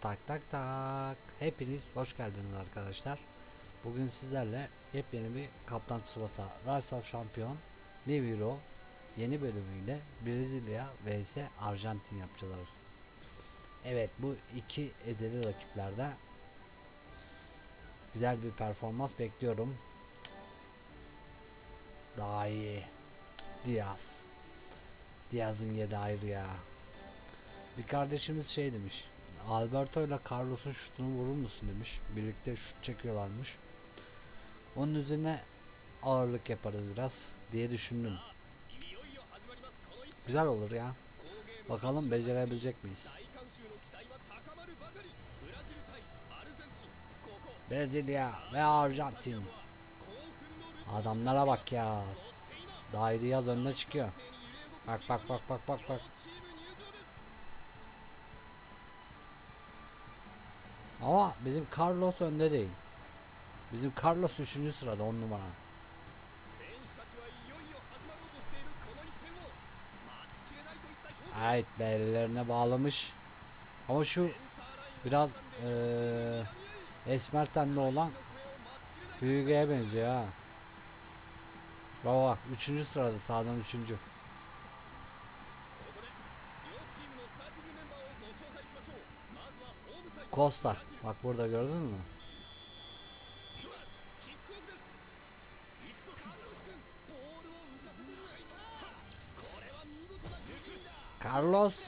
Tak tak tak. Hepiniz hoş geldiniz arkadaşlar. Bugün sizlerle yepyeni bir Kaptan Tsubasa Rise of Champion New Hero yeni bölümüyle Brezilya vs Arjantin yapacağız. Evet bu iki edeli rakiplerde güzel bir performans bekliyorum. Daha iyi. Diaz. Diaz'ın yedi ayrı ya. Bir kardeşimiz şey demiş. Alberto ile Carlos'un şutunu vurur musun demiş. Birlikte şut çekiyorlarmış. Onun üzerine ağırlık yaparız biraz diye düşündüm. Güzel olur ya. Bakalım becerebilecek miyiz? Brezilya ve Arjantin. Adamlara bak ya. Daha Diaz önüne çıkıyor. Bak bak bak bak bak bak. Ama bizim Carlos önde değil. Bizim Carlos 3. sırada 10 numara. Evet belirlerine bağlamış. Ama şu biraz eee esmer tenli olan Hüge'ye benziyor ha. Baba 3. sırada sağdan 3. Costa. Bak burada gördün mü? Carlos.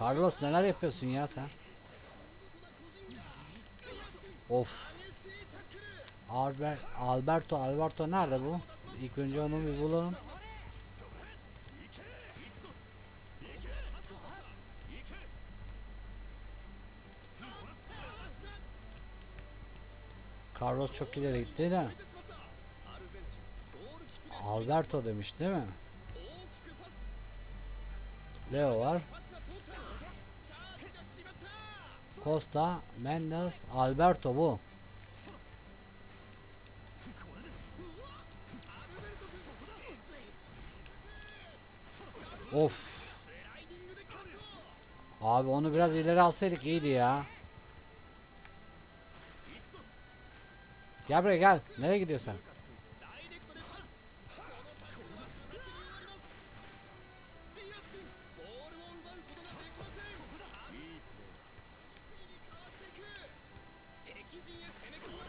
Carlos neler yapıyorsun ya sen? Of. Albert, Alberto, Alberto nerede bu? İlk önce onu bir bulalım. Carlos çok ileri gitti de. Alberto demiş değil mi? Leo var. Costa, Mendes, Alberto bu. Of. Abi onu biraz ileri alsaydık iyiydi ya. Gel buraya gel. Nereye gidiyorsun?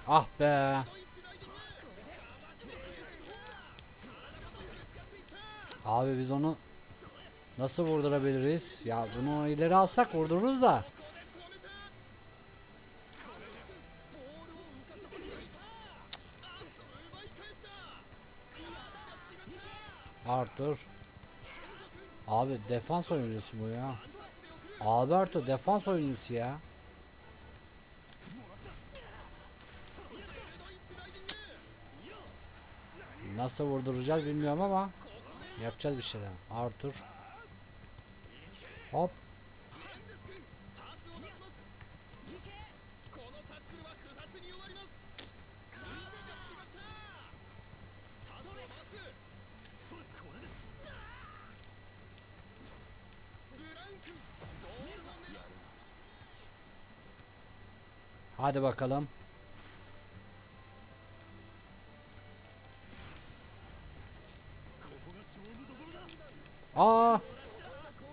Ah be. Abi biz onu nasıl vurdurabiliriz? Ya bunu ileri alsak vurdururuz da. Arthur. Abi defans oyuncusu bu ya. Alberto defans oyuncusu ya. Nasıl vurduracağız bilmiyorum ama yapacağız bir şeyler. Arthur. Hop. Hadi bakalım. Aa!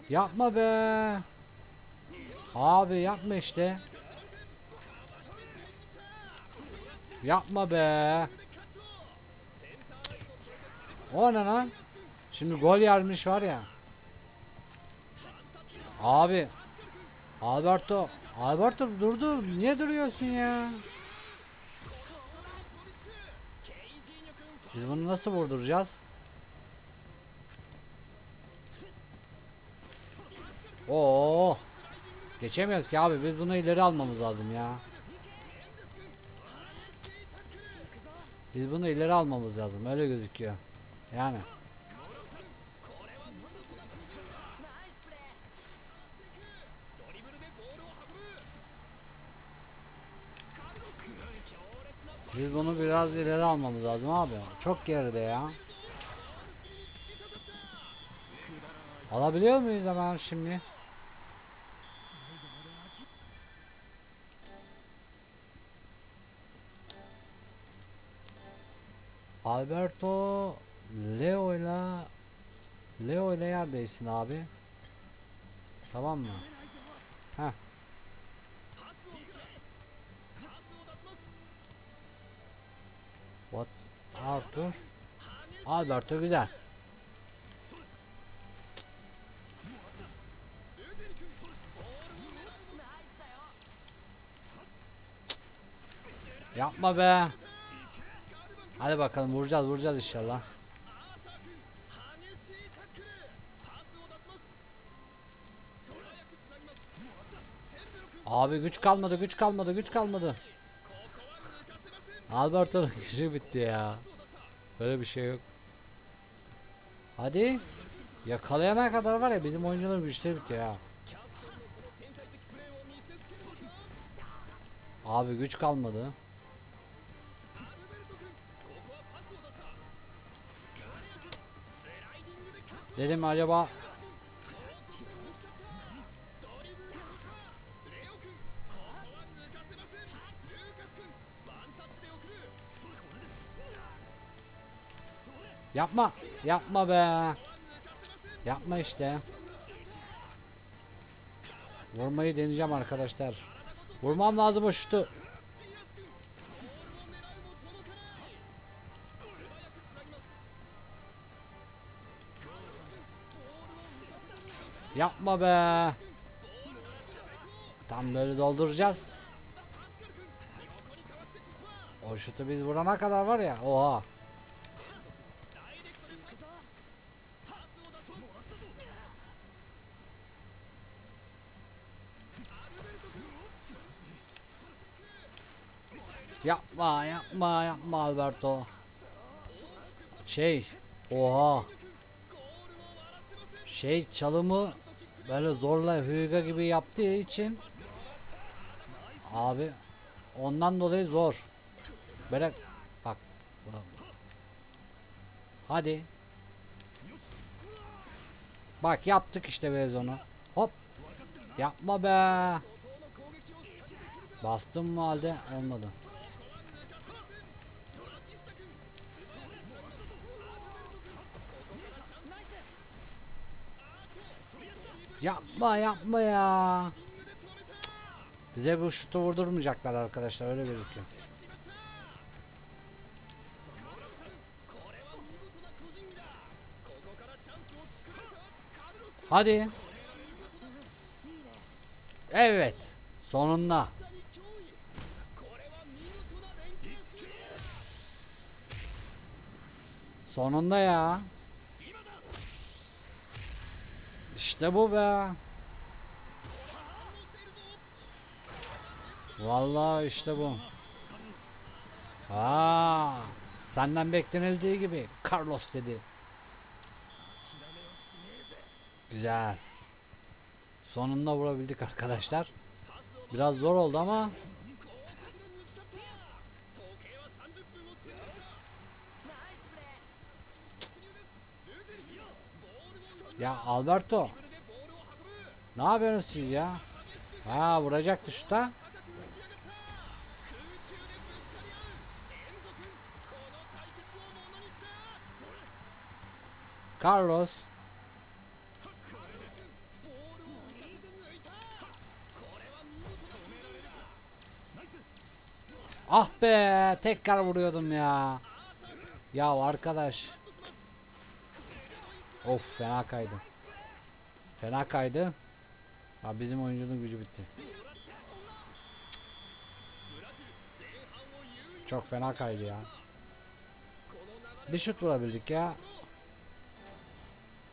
Yapma be. Abi yapma işte. Yapma be. O ne lan? Şimdi gol yermiş var ya. Abi. Alberto. Alberto durdu. Niye duruyorsun ya? Biz bunu nasıl vurduracağız? Oo. Geçemiyoruz ki abi. Biz bunu ileri almamız lazım ya. Biz bunu ileri almamız lazım. Öyle gözüküyor. Yani. Biz bunu biraz ileri almamız lazım abi. Çok geride ya. Alabiliyor muyuz hemen şimdi? Alberto Leo'yla Leo ile yerdesin abi. Tamam mı? Heh. Arthur. Alberto güzel. Yapma be. Hadi bakalım vuracağız vuracağız inşallah. Abi güç kalmadı güç kalmadı güç kalmadı. Alberto'nun gücü bitti ya. Böyle bir şey yok. Hadi. Yakalayana kadar var ya bizim oyuncuların güçleri bitiyor ya. Abi güç kalmadı. Dedim acaba Yapma. Yapma be. Yapma işte. Vurmayı deneyeceğim arkadaşlar. Vurmam lazım o şutu. Yapma be. Tam böyle dolduracağız. O şutu biz vurana kadar var ya. Oha. Yapma yapma yapma Alberto. Şey oha. Şey çalımı böyle zorla Hyuga gibi yaptığı için abi ondan dolayı zor. Böyle bak. Hadi. Bak yaptık işte Vezon'u. Hop. Yapma be. Bastım mı halde olmadı. Yapma yapma ya. Bize bu şutu vurdurmayacaklar arkadaşlar öyle gözüküyor. Hadi. Evet. Sonunda. Sonunda ya. İşte bu be. Vallahi işte bu. Aa, senden beklenildiği gibi Carlos dedi. Güzel. Sonunda vurabildik arkadaşlar. Biraz zor oldu ama Ya Alberto. Ne yapıyorsunuz siz ya? Ha vuracaktı şuta. Carlos. Ah be tekrar vuruyordum ya. Ya arkadaş. Of fena kaydı. Fena kaydı. Ha bizim oyuncunun gücü bitti. Çok fena kaydı ya. Bir şut vurabildik ya.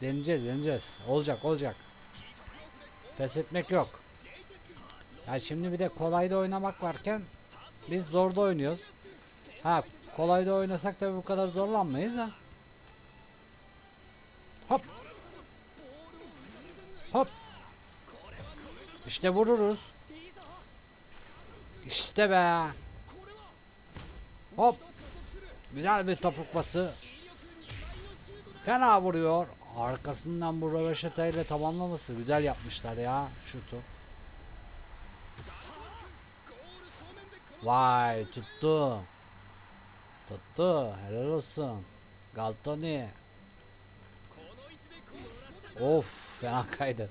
Deneyeceğiz deneyeceğiz. Olacak olacak. Pes etmek yok. Ya şimdi bir de kolayda oynamak varken biz zorda oynuyoruz. Ha kolayda oynasak da bu kadar zorlanmayız da. Hop. Hop. İşte vururuz. İşte be. Hop. Güzel bir topuk pası. Fena vuruyor. Arkasından bu röveşatayla tamamlaması güzel yapmışlar ya şutu. Vay tuttu. Tuttu. Helal olsun. Galtoni. Of fena kaydı.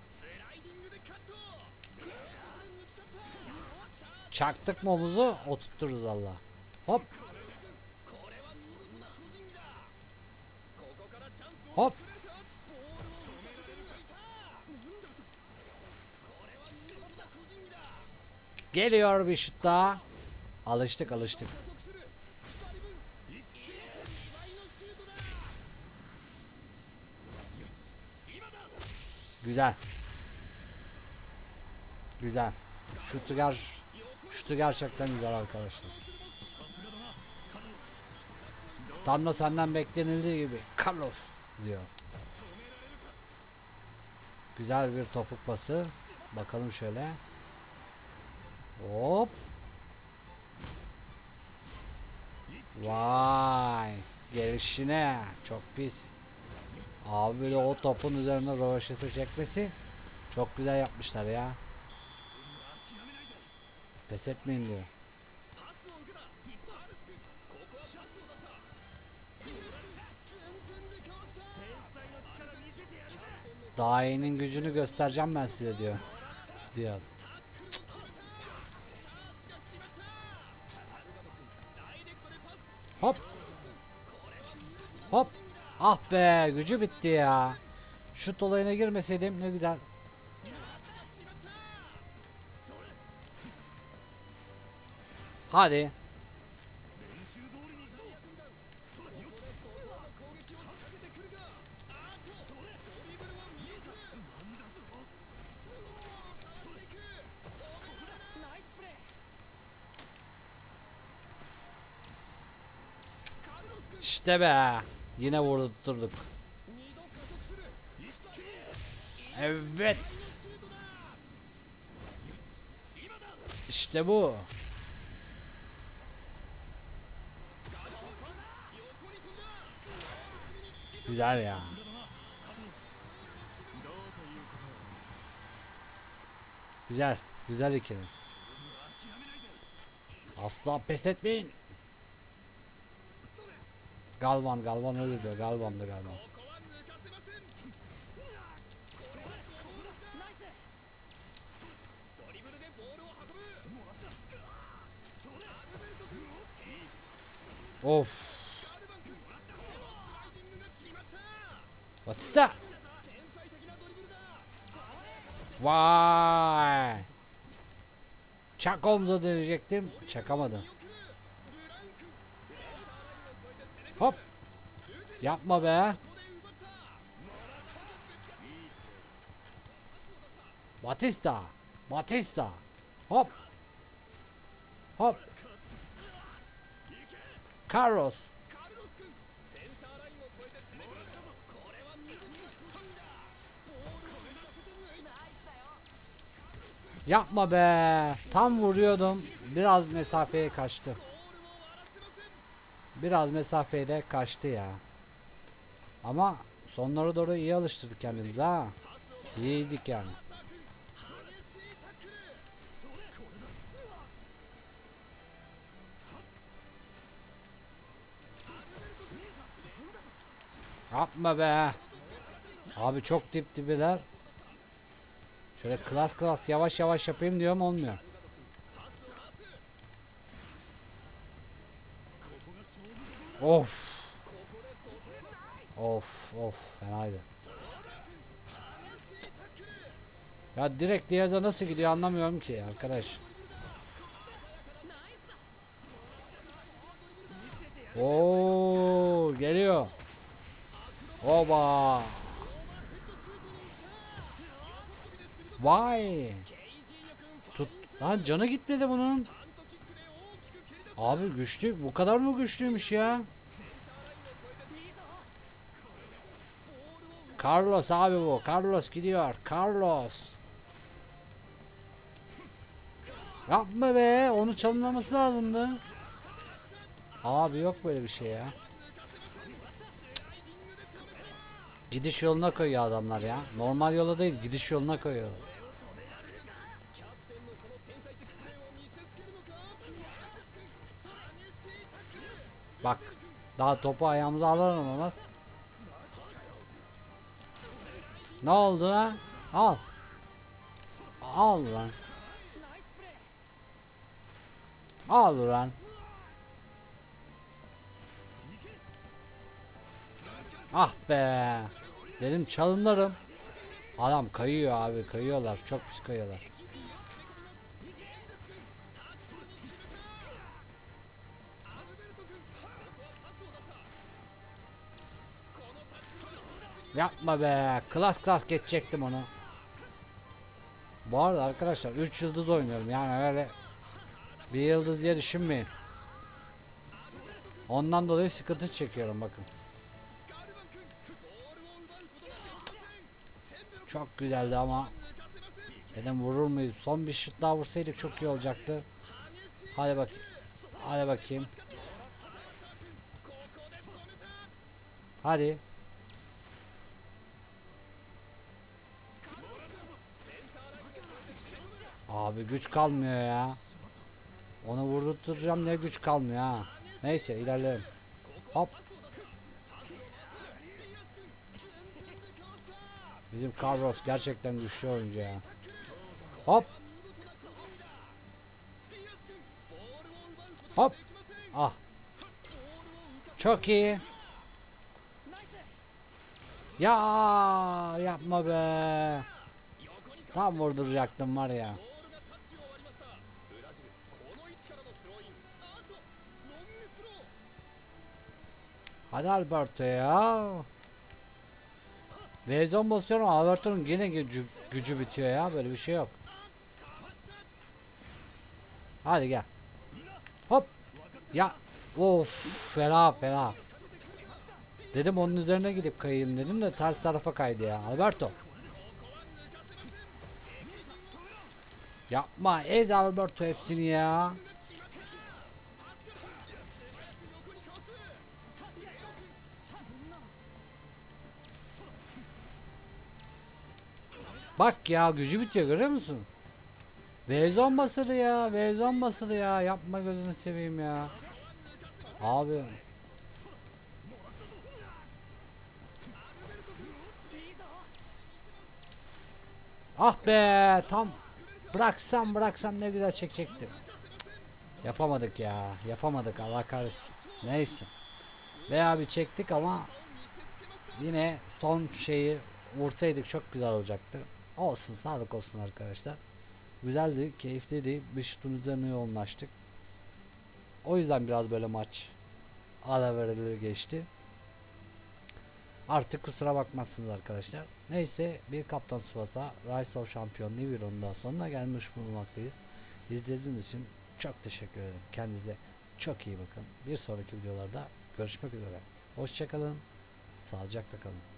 Çaktık mı omuzu oturturuz Allah. Hop. Hop. Geliyor bir şut daha. Alıştık alıştık. Güzel. Güzel. Şutu ger şutu gerçekten güzel arkadaşlar. Tam da senden beklenildiği gibi Carlos diyor. Güzel bir topuk pası. Bakalım şöyle. Hop. Vay. Gelişine. Çok pis. Abi böyle o topun üzerine rovaşatı çekmesi çok güzel yapmışlar ya. Pes etmeyin diyor. Daha iyinin gücünü göstereceğim ben size diyor. Diaz. Hop. Hop. Ah be gücü bitti ya. Şut olayına girmeseydim ne güzel. Hadi. İşte be. Yine vurdurduk. Evet. İşte bu. Güzel ya. Güzel. Güzel ikili. Asla pes etmeyin. Galvan, Galvan öyle diyor. Galvan'dı galiba. Of. Batista. Vay. Çak omza deneyecektim. Çakamadım. Hop. Yapma be. Batista. Batista. Hop. Hop. Carlos. Yapma be. Tam vuruyordum. Biraz mesafeye kaçtı. Biraz mesafede kaçtı ya. Ama sonlara doğru iyi alıştırdık kendimizi ha. İyiydik yani. Yapma be. Abi çok dip dibiler. Şöyle klas klas yavaş yavaş yapayım diyorum olmuyor. Of. Of of fenaydı. Ya direkt Diaz'a nasıl gidiyor anlamıyorum ki arkadaş. Oo geliyor. Oba. Vay. Tut. Lan canı gitmedi bunun. Abi güçlü. Bu kadar mı güçlüymüş ya? Carlos abi bu. Carlos gidiyor. Carlos. Yapma be. Onu çalınmaması lazımdı. Abi yok böyle bir şey ya. Gidiş yoluna koyuyor adamlar ya. Normal yola değil gidiş yoluna koyuyor. Bak daha topu ayağımıza alır almaz. Ne oldu lan? Al. Al lan. Al lan. Ah be. Dedim çalımlarım. Adam kayıyor abi kayıyorlar. Çok pis kayıyorlar. Yapma be. Klas klas geçecektim onu. Bu arada arkadaşlar 3 yıldız oynuyorum. Yani öyle bir yıldız diye düşünmeyin. Ondan dolayı sıkıntı çekiyorum bakın. Çok güzeldi ama dedim vurur muyuz? Son bir şut daha vursaydık çok iyi olacaktı. Hadi bak. Hadi bakayım. Hadi. Abi güç kalmıyor ya. Onu vurdurtacağım ne güç kalmıyor ha. Neyse ilerleyelim. Hop. Bizim Carlos gerçekten güçlü oyuncu ya. Hop. Hop. Ah. Çok iyi. Ya yapma be. Tam vurduracaktım var ya. Hadi Alberto ya. Vezon basıyorum Alberto'nun yine gücü, gücü bitiyor ya böyle bir şey yok. Hadi gel. Hop. Ya. Of fena fena. Dedim onun üzerine gidip kayayım dedim de ters tarafa kaydı ya. Alberto. Yapma ez Alberto hepsini ya. Bak ya gücü bitiyor görüyor musun? Vezon basılı ya. Vezon basılı ya. Yapma gözünü seveyim ya. Abi. Ah be tam bıraksam bıraksam ne güzel çekecektim. Yapamadık ya. Yapamadık Allah kahretsin. Neyse. Veya bir çektik ama yine son şeyi vursaydık çok güzel olacaktı. Olsun sağlık olsun arkadaşlar. Güzeldi, keyifliydi. Bir şutun üzerine yoğunlaştık. O yüzden biraz böyle maç ala verilir geçti. Artık kusura bakmazsınız arkadaşlar. Neyse bir Kaptan Tsubasa Rise of Champion Nibiru'nun daha sonuna gelmiş bulunmaktayız. İzlediğiniz için çok teşekkür ederim. Kendinize çok iyi bakın. Bir sonraki videolarda görüşmek üzere. Hoşçakalın. Sağlıcakla kalın.